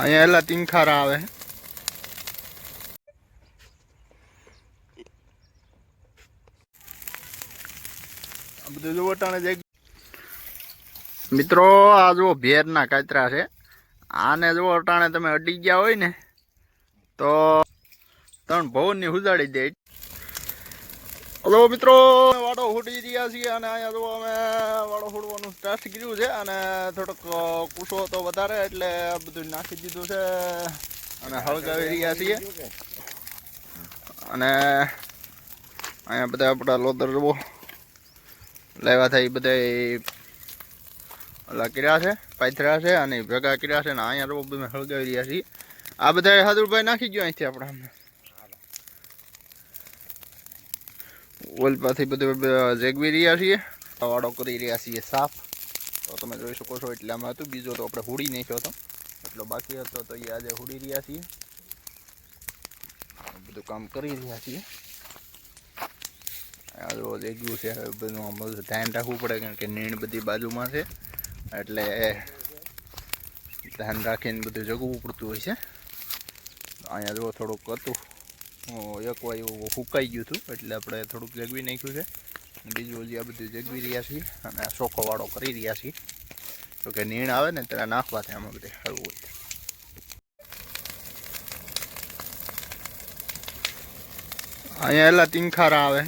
અહીંયા એલા તીનખારા આવે બધું જો વટાણે જઈ મિત્રો, આ જો ભેરના કાતરા છે. આને જો અટાણે તમે અડી ગયા હોય ને, તો ત્રણ ભવનની ઉજાડી દે. હલો મિત્રો, વાડો ફૂટી રહ્યા છીએ અને અહીંયા તો અમે વાડો ફૂટવાનું સ્ટાર્ટ કર્યું છે અને થોડોક કુશો તો વધારે એટલે બધું નાખી દીધું છે અને હળગાવી રહ્યા છીએ. અને અહીંયા બધા આપણા લોદર જવો લેવા થાય બધા ઓલા કર્યા છે, પાથર્યા છે અને ભેગા કર્યા છે અને અહીંયા રોબ હળગાવી રહ્યા છીએ. આ બધા હાદુરભાઈ નાખી ગયો અહીંથી આપણે આમને ઓલ બધું જેગવી રહ્યા છીએ. વાડો કરી રહ્યા છીએ સાફ તો તમે જોઈ શકો છો એટલે આમાં હતું. બીજો તો આપણે હુડી નાખ્યો હતો. એટલો બાકી હતો તો એ આજે હુડી રહ્યા છીએ. બધું કામ કરી રહ્યા છીએ. આ જો જેગ્યું છે બધું આમ ધ્યાન રાખવું પડે કારણ કે નીણ બધી બાજુમાં છે. એટલે ધ્યાન રાખીને બધું જગવું પડતું હોય છે. અહીંયા જો થોડુંક હતું. એક એવું ફૂંકાઈ ગયું હતું, એટલે આપણે થોડુંક જગવી નાખ્યું છે. બીજું હજી આ બધું જગવી રહ્યા છીએ અને આ ચોખ્ખો વાળો કરી રહ્યા છીએ. તો કે નીણ આવે ને, ત્યારે નાખવા થાય આમાં બધે હળવું હોય અહીંયા એલા તીનખારા આવે.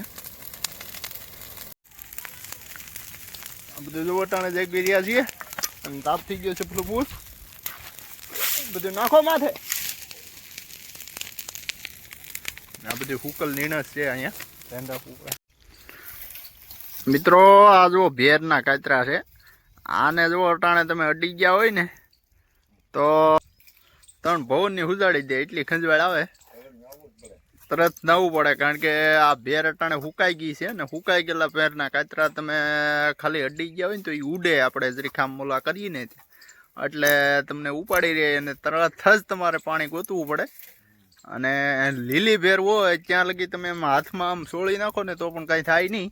આ બધું જો વટાણે જગવી રહ્યા છીએ. અને તાપ થઈ ગયો છે પેલું ફૂલ બધું નાખો માથે. આ બધી હુકલ નીણસ છે અહીંયા. મિત્રો, આ જો ભેરના કાતરા છે. આને જો અટાણે તમે અડી ગયા હોય ને, તો ત્રણ ભવનની ઉજાડી દે, એટલી ખંજવાળ આવે. તરત નવું પડે, કારણ કે આ ભેર અટાણે હુકાઈ ગઈ છે ને, હુકાઈ ગયેલા ભેરના કાતરા તમે ખાલી અડી ગયા હોય ને, તો એ ઉડે. આપણે જરીખામ મોલા કરીએ ને એટલે તમને ઉપાડી રહે અને તરત જ તમારે પાણી ગોતવું પડે. અને લીલી ભેર હોય ત્યાં લગી તમે એમ હાથમાં આમ સોળી નાખો ને તો પણ કાંઈ થાય નહીં.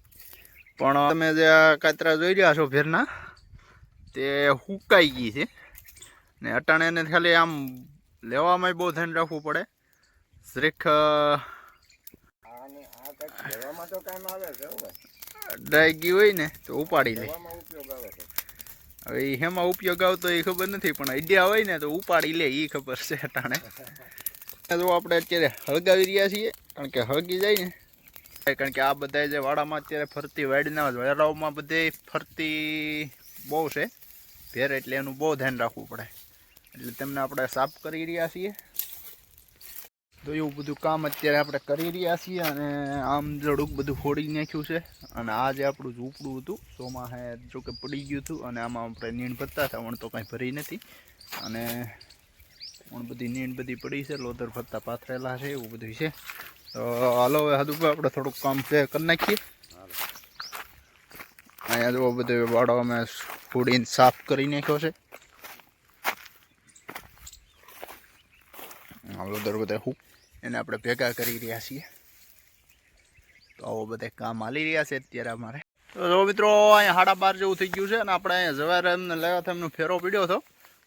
પણ તમે જે આ કાતરા જોઈ રહ્યા છો ભેરના તે હુકાઈ ગઈ છે. ને અટાણે એને ખાલી આમ લેવામાં બહુ ધ્યાન રાખવું પડે. શ્રીખ. ડ્રાઈ ગઈ હોય ને તો ઉપાડી લે. હવે એમાં ઉપયોગ આવતો એ ખબર નથી પણ આઈડિયા હોય ને તો ઉપાડી લે એ ખબર છે અટાણે. જો આપણે અત્યારે હળગાવી રહ્યા છીએ, કારણ કે હળગી જાય ને. કારણ કે આ બધા જે વાડામાં અત્યારે ફરતી વાડીના વેરાઓમાં બધે ફરતી બહુ છે. ભેર એટલે એનું બહુ ધ્યાન રાખવું પડે. એટલે તેમને આપણે સાફ કરી રહ્યા છીએ. તો એવું બધું કામ અત્યારે આપણે કરી રહ્યા છીએ અને આમ જડુક બધું ફોડી નાખ્યું છે. અને આ જે આપણું ઝૂંપડું હતું સોમાં હે પડી ગયું હતું અને આમાં આપણે નીણ ભરતા હતા પણ તો કાંઈ ભરી નથી. અને પણ બધી નીંદ બધી પડી છે લોદર ફરતા પાથરેલા છે, એવું બધું છે. તો હાલો, હવે હદુભાઈ આપણે થોડુંક કામ કરી નાખીએ. અહીંયા જો બધું વાડો અમે ફૂડીને સાફ કરી નાખ્યો છે. લોધર બધા હું એને આપણે ભેગા કરી રહ્યા છીએ. તો આવો બધે કામ હાલી રહ્યા છે અત્યારે અમારે. તો મિત્રો, અહીંયા સાડા બાર જેવું થઈ ગયું છે અને આપણે અહીંયા જવારે એમને, લેવા એમનો ફેરો પીડ્યો હતો.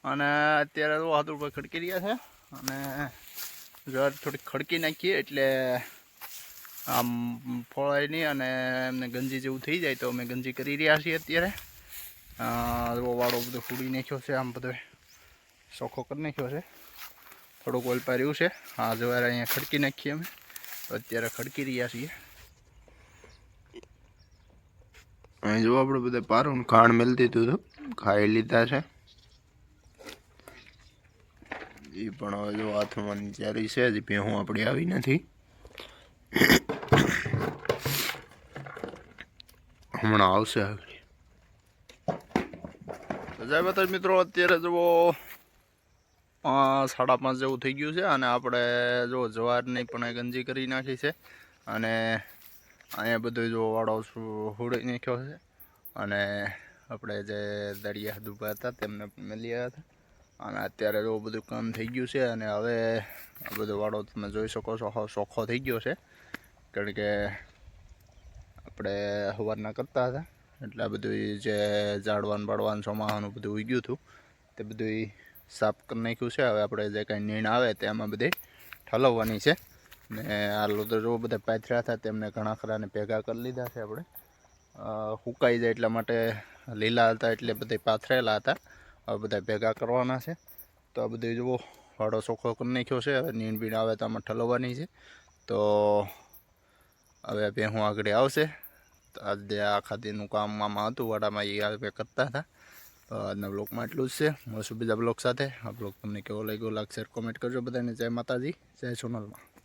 અને અત્યારે તો હાથ ઉપર ખડકી રહ્યા છે અને જવાર થોડીક ખડકી નાખીએ એટલે આમ ફળાય નહીં અને એમને ગંજી જેવું થઈ જાય તો અમે ગંજી કરી રહ્યા છીએ અત્યારે. વાળો બધો ફૂડી નાખ્યો છે, આમ બધો ચોખ્ખો કરી નાખ્યો છે. થોડુંક ઓલપા રહ્યું છે. હા જવાર અહીંયા ખડકી નાખીએ અમે. અત્યારે ખડકી રહ્યા છીએ. અહીં જો આપણે બધા પારું ખાણ મેળતી હતું ખાઈ લીધા છે. એ પણ હવે જો હાથમાં ચાલી છે, હજી ભેહું આપણે આવી નથી. હમણાં આવશે જય માતા મિત્રો, અત્યારે જુઓ સાડા પાંચ જેવું થઈ ગયું છે, અને આપણે જો જવારની પણ ગંજી કરી નાખી છે, અને અહીંયા બધું જો વાળો હુડી નાખ્યો છે, અને આપણે જે દરિયા દુબા હતા, તેમને પણ મળ્યા હતા. અને અત્યારે જો બધું કામ થઈ ગયું છે અને હવે આ બધો વાળો તમે જોઈ શકો છો ચોખ્ખો થઈ ગયો છે. કારણ કે આપણે સવારના કરતા હતા. એટલે આ બધું જે ઝાડવાન બાળવાન ચોમાહાનું બધું ઉગ્યું હતું, તે બધું સાફ કરી નાખ્યું છે. હવે આપણે જે કાંઈ નીણ આવે તેમાં બધી ઠલવવાની છે. ને આ લોતો જો બધા પાથર્યા હતા તેમને ઘણા ખરાને ભેગા કરી લીધા છે આપણે. સુકાઈ જાય એટલા માટે લીલા હતા એટલે બધે પાથરેલા હતા. હવે બધા ભેગા કરવાના છે. તો આ બધું જુઓ, વાડો ચોખ્ખો કરી નાખ્યો છે. હવે નીણ બીણ આવે તો આમાં ઠલવવાની છે. તો હવે ભેહું આગળ આવશે. આજે આખા દિનનું કામ આમાં હતું, વાડામાં એ આગળ કરતા હતા. તો આજના બ્લોગમાં એટલું જ છે. મળશું બીજા બ્લોગ સાથે. આ બ્લોગ તમને કેવો લાગ્યો લાગશે કોમેન્ટ કરજો બધાને. જય માતાજી, જય સોનલમાં.